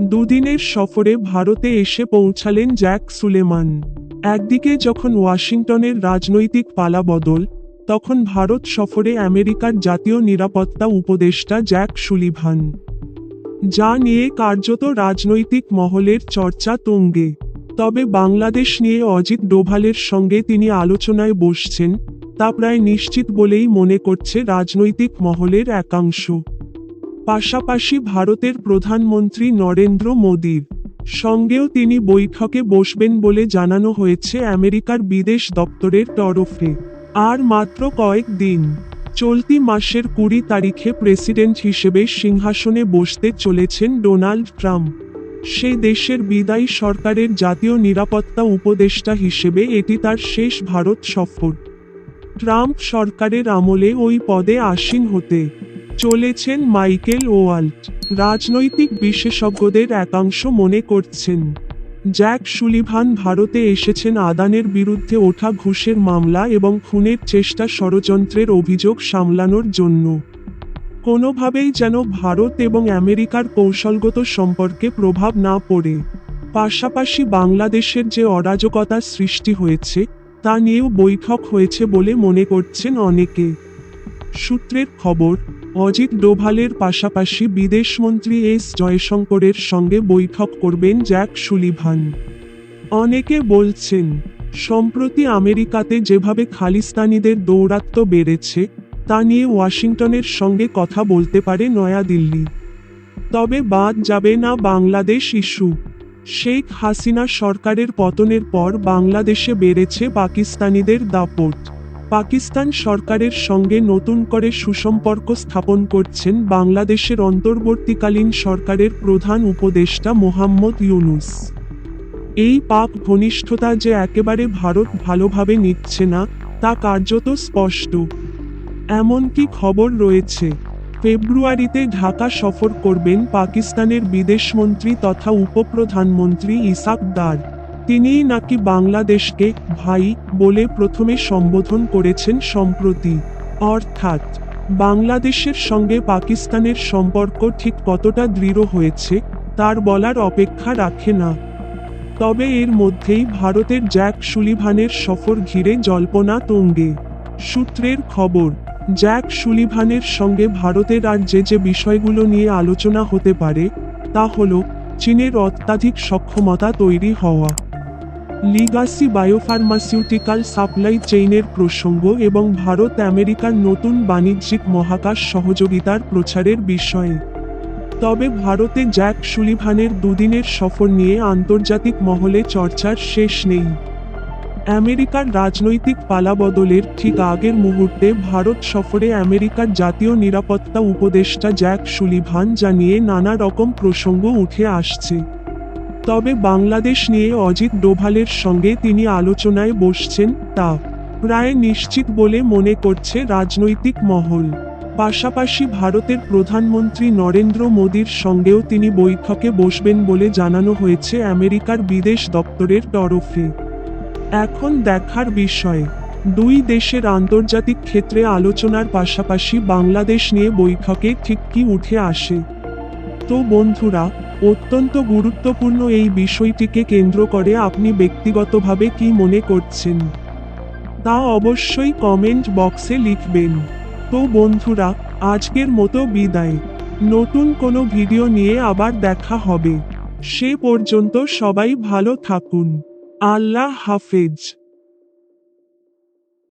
দুদিনের সফরে ভারতে এসে পৌঁছালেন জ্যাক সুলেমান। একদিকে যখন ওয়াশিংটনের রাজনৈতিক পালাবদল তখন ভারত সফরে আমেরিকার জাতীয় নিরাপত্তা উপদেষ্টা জ্যাক সুলিভান। যা নিয়ে কার্যত রাজনৈতিক মহলের চর্চা তুঙ্গে। তবে বাংলাদেশ নিয়ে অজিত ডোভালের সঙ্গে তিনি আলোচনায় বসছেন, তা প্রায় নিশ্চিত বলেই মনে করছে রাজনৈতিক মহলের একাংশ। পাশাপাশি ভারতের প্রধানমন্ত্রী নরেন্দ্র মোদীর সঙ্গেও তিনি বৈঠকে বসবেন বলে জানানো হয়েছে আমেরিকার বিদেশ দপ্তরের তরফে। আর মাত্র কয়েক দিন চলতি মাসের কুড়ি তারিখে প্রেসিডেন্ট হিসেবে সিংহাসনে বসতে চলেছেন ডোনাল্ড ট্রাম্প। সেই দেশের বিদায়ী সরকারের জাতীয় নিরাপত্তা উপদেষ্টা হিসেবে এটি তার শেষ ভারত সফর। ট্রাম্প সরকারের আমলে ওই পদে আসীন হতে চলেছেন মাইকেল ওয়াল্ট, রাজনৈতিক বিশেষজ্ঞদের একাংশ মনে করছেন। জ্যাক সুলিভান ভারতে এসেছেন আদানের বিরুদ্ধে ওঠা ঘুষের মামলা এবং খুনের চেষ্টা ষড়যন্ত্রের অভিযোগ সামলানোর জন্য। কোনোভাবেই যেন ভারত এবং আমেরিকার কৌশলগত সম্পর্কে প্রভাব না পড়ে। পাশাপাশি বাংলাদেশের যে অরাজকতার সৃষ্টি হয়েছে, তা নিয়েও বৈঠক হয়েছে বলে মনে করছেন অনেকে। সূত্রের খবর অজিত ডোভালের পাশাপাশি বিদেশমন্ত্রী এস জয়শঙ্করের সঙ্গে বৈঠক করবেন জ্যাক সুলিভান। অনেকে বলছেন, সম্প্রতি আমেরিকাতে যেভাবে খালিস্তানিদের দৌরাত্ম্য বেড়েছে, তা নিয়ে ওয়াশিংটনের সঙ্গে কথা বলতে পারে নয়াদিল্লি। তবে বাদ যাবে না বাংলাদেশ ইস্যু। শেখ হাসিনা সরকারের পতনের পর বাংলাদেশে বেড়েছে পাকিস্তানিদের দাপট। পাকিস্তান সরকারের সঙ্গে নতুন করে সুসম্পর্ক স্থাপন করছেন বাংলাদেশের অন্তর্বর্তীকালীন সরকারের প্রধান উপদেষ্টা মোহাম্মদ ইউনুস। এই পাক ঘনিষ্ঠতা যে একেবারে ভারত ভালোভাবে নিচ্ছে না, তা কার্যত স্পষ্ট। এমনকি খবর রয়েছে, ফেব্রুয়ারিতে ঢাকা সফর করবেন পাকিস্তানের বিদেশমন্ত্রী তথা উপপ্রধানমন্ত্রী ইসাক দার। তিনিই নাকি বাংলাদেশকে ভাই বলে প্রথমে সম্বোধন করেছেন সম্প্রতি। অর্থাৎ, বাংলাদেশের সঙ্গে পাকিস্তানের সম্পর্ক ঠিক কতটা দৃঢ় হয়েছে, তার বলার অপেক্ষা রাখে না। তবে এর মধ্যেই ভারতের জ্যাক সুলিভানের সফর ঘিরে জল্পনা তঙ্গে। সূত্রের খবর, জ্যাক সুলিভানের সঙ্গে ভারতের আর যে যে বিষয়গুলো নিয়ে আলোচনা হতে পারে, তা হল, চীনের অত্যাধিক সক্ষমতা তৈরি হওয়া। লিগাসি বায়োফার্মাসিউটিক্যাল সাপ্লাই চেইনের প্রসঙ্গ এবং ভারত আমেরিকার নতুন বাণিজ্যিক মহাকাশ সহযোগিতার প্রচারের বিষয়ে। তবে ভারতে জ্যাক সুলিভানের দুদিনের সফর নিয়ে আন্তর্জাতিক মহলে চর্চার শেষ নেই। আমেরিকার রাজনৈতিক পালাবদলের ঠিক আগের মুহূর্তে ভারত সফরে আমেরিকার জাতীয় নিরাপত্তা উপদেষ্টা জ্যাক সুলিভান জানিয়ে নানা রকম প্রসঙ্গ উঠে আসছে। তবে বাংলাদেশ নিয়ে অজিত ডোভালের সঙ্গে তিনি আলোচনায় বসছেন তা প্রায় নিশ্চিত বলে মনে করছে রাজনৈতিক মহল। পাশাপাশি ভারতের প্রধানমন্ত্রী নরেন্দ্র মোদীর সঙ্গেও তিনি বৈঠকে বসবেন বলে জানানো হয়েছে আমেরিকার বিদেশ দপ্তরের তরফে। এখন দেখার বিষয়, দুই দেশের আন্তর্জাতিক ক্ষেত্রে আলোচনার পাশাপাশি বাংলাদেশ নিয়ে বৈঠকে ঠিক কি উঠে আসে। তো বন্ধুরা অত্যন্ত গুরুত্বপূর্ণ এই বিষয়টিকে কেন্দ্র করে আপনি ব্যক্তিগতভাবে কি মনে করছেন? তা অবশ্যই কমেন্ট বক্সে লিখবেন। তো বন্ধুরা, আজকের মতো বিদায়। নতুন কোনো ভিডিও নিয়ে আবার দেখা হবে। সে পর্যন্ত সবাই ভালো থাকুন। আল্লাহ হাফেজ।